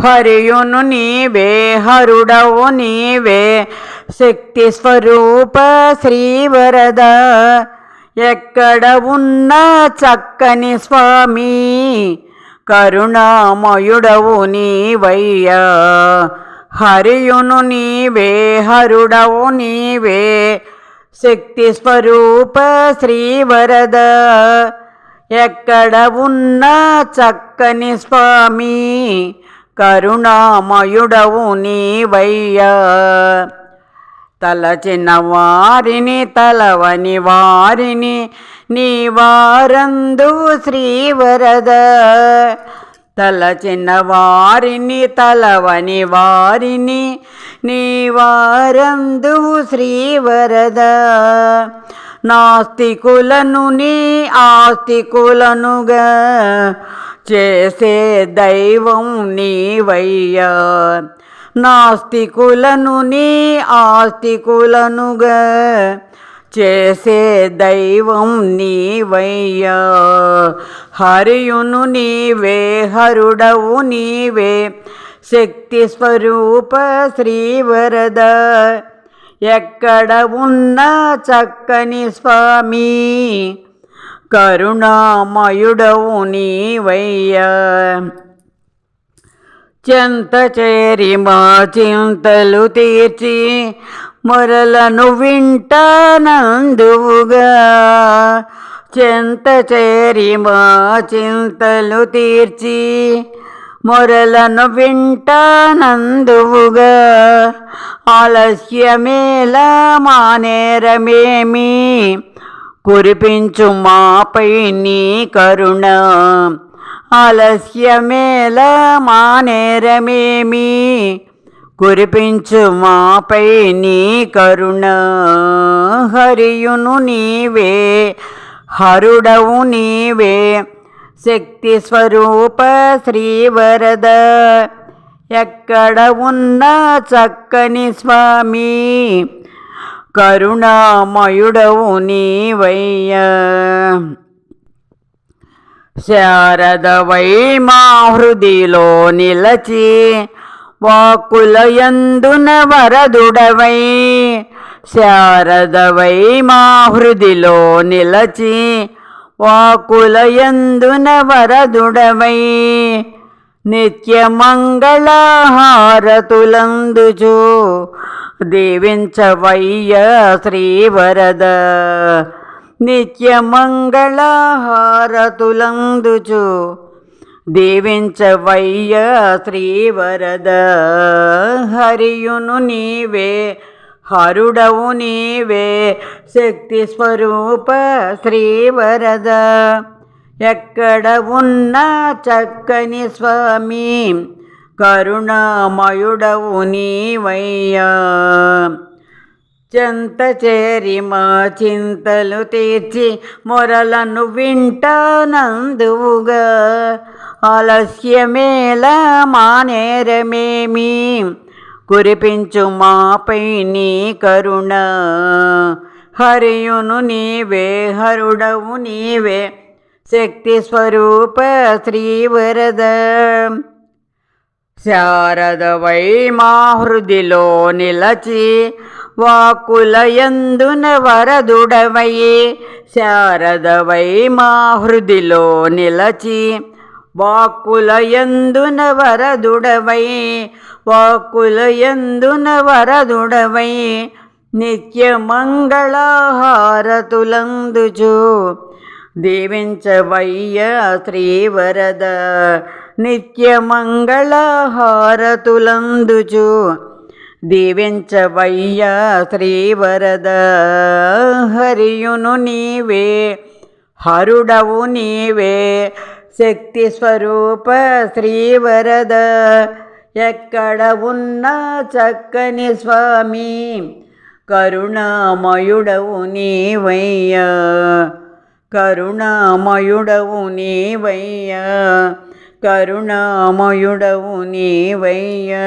హరియును నీవే హరుడవు నీవే. శక్తి స్వరూప శ్రీవరద ఎక్కడ ఉన్న చక్కని స్వామి. కరుణామయుడవు నీవయ్యా. హరియును నీవే హరుడవు నీవే. శక్తి స్వరూప శ్రీవరద ఎక్కడ ఉన్న చక్కని స్వామి. కరుణామయుడవు నీవయ్యా. తలచిన వారిని తలవని వారిని నీ వారందు శ్రీవరద తలచిన వారిని తలవని వారిని నీ వారందు శ్రీవరద. నాస్తికులను నీ ఆస్తికులనుగా. చేసే దైవం నీవయ్యా. నాస్తికులను నీ ఆస్తికులనుగా చేసే దైవం నీవయ్యా. హరియును నీవే హరుడవు నీవే శక్తి స్వరూప శ్రీవరద. ఎక్కడ ఉన్న చక్కని స్వామి కరుణామయుడవు నీవయ్యా చెంత చేరి మా చింతలు తీర్చి మొరలను వింటానందువుగా చెంత చేరి మా చింతలు తీర్చి మొరలను వింటానందువుగా మా మానేరమేమి కురిపించు మాపై నీ కరుణ. ఆలస్యమేల మానేరమేమి? కురిపించు మాపై నీ కరుణ. హరియును నీవే హరుడవు నీవే. శక్తి స్వరూప శ్రీవరద ఎక్కడ ఉన్న చక్కని స్వామి. కరుణామయుడవు నీవయ్యా. శారదవై మా హృదిలో నిలచి వాకులయందున వరదుడవై శారదవై మా హృదిలో నిలచి వాకులయందున వరదుడవై నిత్యమంగళహారతులందుచు దీవించవయ్య శ్రీవరద. నిత్యమంగళహారతులందుచు దీవించవయ్య శ్రీవరద. హరియును నీవే హరుడవు నీవే శక్తి స్వరూప శ్రీవరద. ఎక్కడ ఉన్న చక్కని స్వామి కరుణామయుడవు నీవయ్యా. చెంత చేరి మా చింతలు తీర్చి మొరలను వింటానందువుగా. మా నేరమేమీం కురిపించు మాపై నీ కరుణ. హరియును నీవే హరుడవు నీవే శక్తి స్వరూప శ్రీవరద శారదవై మా హృదిలో నిలచి వాకులయందున వరదుడవై శారద మా హృదిలో నిలచి వాక్కులయందున వరదుడవై వాక్కులయందున వరదుడవై నిత్యమంగళహారతులందుచు దీవించవయ్య శ్రీవరద నిత్యమంగళహారతులందుచు. దీవించవయ్య శ్రీవరద హరియును నీవే హరుడవు నీవే శక్తి స్వరూప శ్రీవరద. ఎక్కడ ఉన్న చక్కని స్వామి కరుణామయుడవు నీవయ్యా. కరుణామయుడవు నీవయ్యా కరుణామయుడవు నీవయ్యా